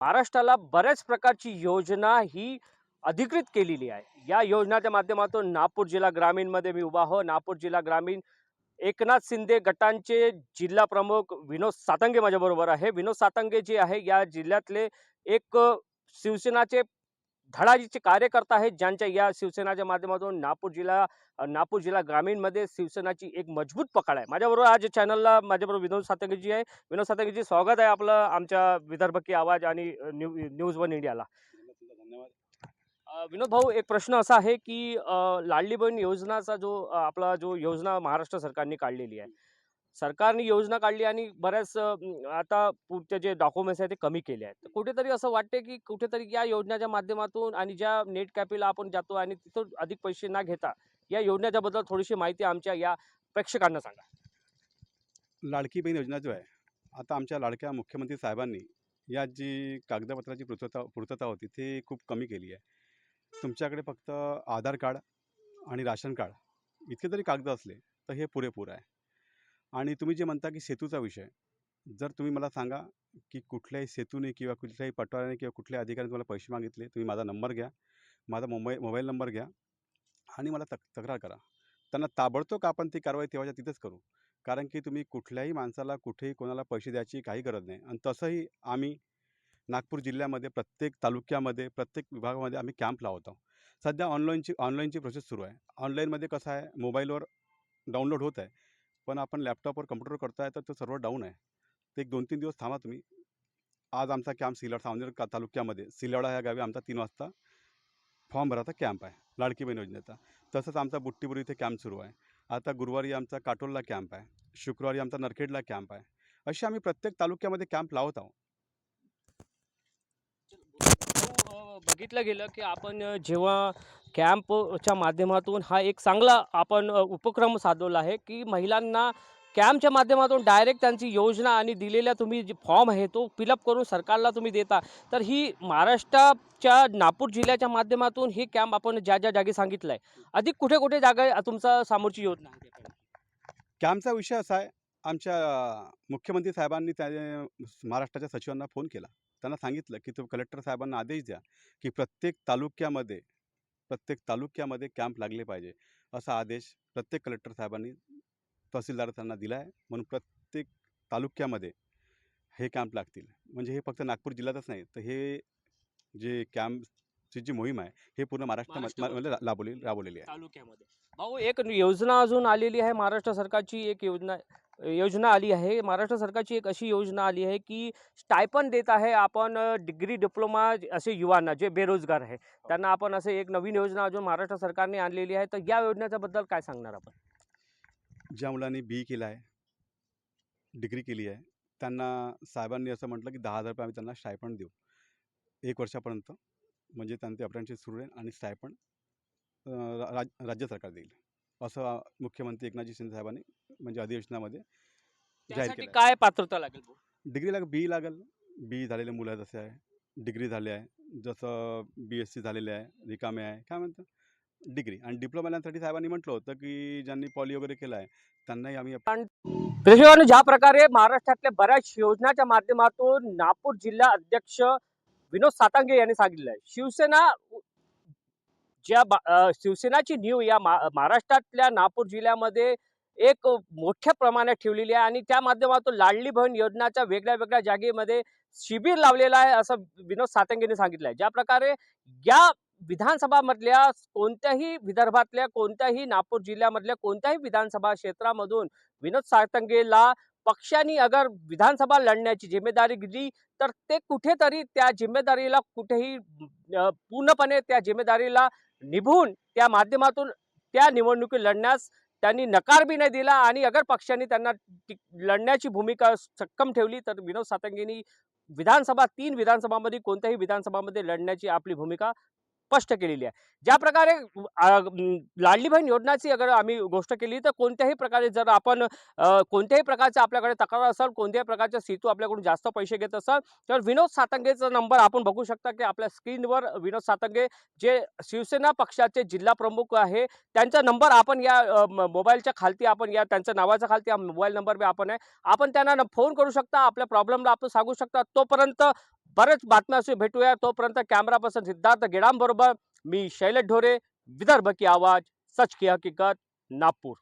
महाराष्ट्राला बऱ्याच प्रकारची योजना ही अधिकृत केलेली आहे. या योजनाच्या माध्यमातून नागपूर जिल्हा ग्रामीणमध्ये मी उभा हो नागपूर जिल्हा ग्रामीण एकनाथ शिंदे गटांचे जिल्हा प्रमुख विनोद सातंगे माझ्याबरोबर आहे. विनोद सातंगे जे आहे या जिल्ह्यातले एक शिवसेनाचे धडाजीचे कार्यकर्ता आहेत ज्यांच्या या शिवसेनाच्या माध्यमातून नागपूर जिल्हा नागपूर जिल्हा ग्रामीणमध्ये शिवसेनाची एक मजबूत पकड आहे. माझ्याबरोबर आज चॅनलला माझ्याबरोबर विनोद सातंगेजी आहे. विनोद सातंगेजी स्वागत आहे आपलं आमच्या विदर्भ की आवाज आणि न्यू न्यूज वन इंडियाला. विनोद भाऊ एक प्रश्न असा आहे की लाडली बहीण योजनाचा जो आपला जो योजना महाराष्ट्र सरकारने काढलेली आहे सरकारने योजना काढली आणि बऱ्याच आता पुढचे जे डॉक्युमेंट्स आहेत ते कमी केले आहेत. कुठेतरी असं वाटते की कुठेतरी या योजनेच्या माध्यमातून आणि ज्या नेट कॅफेला आपण जातो आणि तिथून अधिक पैसे न घेता या योजनेच्या बद्दल थोडीशी माहिती आमच्या या प्रेक्षकांना सांगा. लाडकी बहीण योजना जो आहे आता आमच्या लाडक्या मुख्यमंत्री साहेबांनी या जी कागदपत्राची पूर्तता पूर्तता होती ती खूप कमी केली आहे. तुमच्याकडे फक्त आधार कार्ड आणि राशन कार्ड इतके जरी कागद असले तर हे पुरेपूर आहे. आणि तुम्ही जे म्हणता की सेतूचा विषय जर तुम्ही मला सांगा की कुठल्याही सेतूने किंवा कुठल्याही पटवाऱ्याने किंवा कुठल्याही अधिकाऱ्याने तुम्हाला पैसे मागितले तुम्ही माझा नंबर घ्या माझा मोबाईल मोबाईल नंबर घ्या आणि मला तक तक्रार करा. त्यांना ताबडतोब आपण ती कारवाई तेव्हाच्या तिथेच करू. कारण की तुम्ही कुठल्याही माणसाला कुठेही कोणाला पैसे द्यायची काही गरज नाही. आणि तसंही आम्ही नागपूर जिल्ह्यामध्ये प्रत्येक तालुक्यामध्ये प्रत्येक विभागामध्ये आम्ही कॅम्प लावत आहोत. सध्या ऑनलाईनची ऑनलाईनची प्रोसेस सुरू आहे. ऑनलाईनमध्ये कसं आहे मोबाईलवर डाउनलोड होत आहे. पण आपण लॅपटॉपवर कम्प्युटर करताय तर तो सर्व डाऊन आहे. ते एक दोन तीन दिवस थांबा तुम्ही. आज आमचा कॅम्प सिल्लोड सावनेर का तालुक्यामध्ये. सिल्लोडा या गावी आमचा तीन वाजता फॉर्म भराचा कॅम्प आहे लाडकी बहीण योजनेचा. तसंच आमचा बुट्टीपुरी इथे कॅम्प सुरू आहे. आता गुरुवारी आमचा काटोलला कॅम्प आहे. शुक्रवारी आमचा नरखेडला कॅम्प आहे. असे आम्ही प्रत्येक तालुक्यामध्ये कॅम्प लावत आहोत. हो, बघितलं गेलं की आपण जेव्हा कॅम्पच्या माध्यमातून हा एक चांगला आपण उपक्रम साधवला आहे की महिलांना कॅम्पच्या माध्यमातून डायरेक्ट त्यांची योजना आणि दिलेल्या तुम्ही जे फॉर्म आहे तो फिलअप करून सरकारला तुम्ही देता. तर ही महाराष्ट्राच्या नागपूर जिल्ह्याच्या माध्यमातून हे कॅम्प आपण ज्या ज्या जागी सांगितलं आहे अधिक कुठे कुठे जागा तुमचा समोरची योजना आहे कॅम्पचा विषय असा आहे आमच्या मुख्यमंत्री साहेबांनी त्या महाराष्ट्राच्या सचिवांना फोन केला. त्यांना सांगितलं की तुम्ही कलेक्टर साहेबांना आदेश द्या की प्रत्येक तालुक्यामध्ये प्रत्येक तालुक्यामध्ये कॅम्प लागले पाहिजे असा आदेश प्रत्येक कलेक्टर साहेबांनी तहसीलदार त्यांना दिला आहे म्हणून प्रत्येक तालुक्यामध्ये हे कॅम्प लागतील. म्हणजे हे फक्त नागपूर जिल्ह्यातच नाही तर हे जे कॅम्पची जी मोहीम आहे हे पूर्ण महाराष्ट्रामध्ये राबवली राबवलेली आहे. तालुक्यामध्ये. भाऊ एक योजना अजून आलेली आहे महाराष्ट्र सरकारची एक योजना योजना आली आहे. महाराष्ट्र सरकारची एक अशी योजना आली आहे की स्टायपन देत आहे आपण डिग्री डिप्लोमा असे युवांना जे बेरोजगार आहे. त्यांना आपण असे एक नवीन योजना अजून महाराष्ट्र सरकारने आणलेली आहे. तर या योजनेच्याबद्दल काय सांगणार आपण? ज्या मुलांनी बी केलं आहे डिग्री केली आहे त्यांना साहेबांनी असं म्हटलं की दहा हजार रुपये आम्ही त्यांना स्टायपंड देऊ. एक वर्षापर्यंत म्हणजे त्यांचे अप्रेंटिस सुरू राहील आणि स्टायपंड राज राज्य सरकार देईल. असं मुख्यमंत्री एकनाथजी शिंदे साहेबांनी म्हणजे अधिवेशनामध्ये जाहीर त्यासाठी केलं काय पात्रता लागेल भाऊ? डिग्री लाग बी लागेल. बी झालेले मुलं जसे आहे. डिग्री झाले आहे. जसं बी एस सी झालेले आहे. रिकामे आहे. काय म्हणतं डिग्री. आणि डिप्लोमासाठी साहेबांनी म्हटलं होतं की ज्यांनी पॉली वगैरे केलं आहे त्यांनाही आम्ही प्रेक्षकांनो ज्या प्रकारे महाराष्ट्रातल्या बऱ्याच योजनाच्या माध्यमातून नागपूर जिल्हा अध्यक्ष विनोद सातांगे यांनी सांगितलं आहे शिवसेना ज्या बा- शिवसेनाची न्यू या मा- महाराष्ट्रातल्या नागपूर जिल्ह्यामध्ये एक मोठ्या प्रमाणात ठेवलेली आहे आणि त्या माध्यमातून लाडली बहीण योजनाच्या वेगळ्या वेगळ्या जागेमध्ये शिबिर लावलेलं आहे असं विनोद सातंगेने सांगितलं आहे ज्या प्रकारे या विधानसभामधल्या कोणत्याही विदर्भातल्या कोणत्याही नागपूर जिल्ह्यामधल्या कोणत्याही विधानसभा क्षेत्रामधून विनोद सातंगेला पक्षाने अगर विधानसभा लढण्याची जिम्मेदारी दिली तर ते कुठेतरी त्या जिम्मेदारीला कुठेही पूर्णपणे त्या जिम्मेदारीला निभून त्या माध्यमातून त्या निवडणुकी लढण्यास त्यांनी नकार बी नाही दिला आणि अगर पक्षाने त्यांना लढण्याची भूमिका सक्षम ठेवली तर विनोद सातंगेंनी विधानसभा तीन विधानसभामध्ये कोणत्याही विधानसभामध्ये लढण्याची आपली भूमिका स्पष्ट केलेली आहे. ज्या प्रकारे लाडली बहीण योजनाची अगर आम्ही गोष्ट केली तर कोणत्याही प्रकारे जर आपण कोणत्याही प्रकारचा आपल्याकडे तक्रार असेल कोणत्याही प्रकारच्या सेतू आपल्याकडून जास्त पैसे घेत असेल तर विनोद सातंगेचा नंबर आपण बघू शकता की आपल्या स्क्रीनवर विनोद सातंगे जे शिवसेना पक्षाचे जिल्हा प्रमुख आहे त्यांचा नंबर आपण या मोबाईलच्या खालती आपण या त्यांच्या नावाच्या खालती हा मोबाईल नंबर बी आपण आहे. आपण त्यांना फोन करू शकता आपल्या प्रॉब्लेमला आपण सांगू शकता तोपर्यंत बरंच बातम्या असे भेटूया. तोपर्यंत कॅमेरा पर्सन सिद्धार्थ गिडांबरोबर मी शैलेश ढोरे विदर्भ की आवाज सच की हकीकत नागपूर.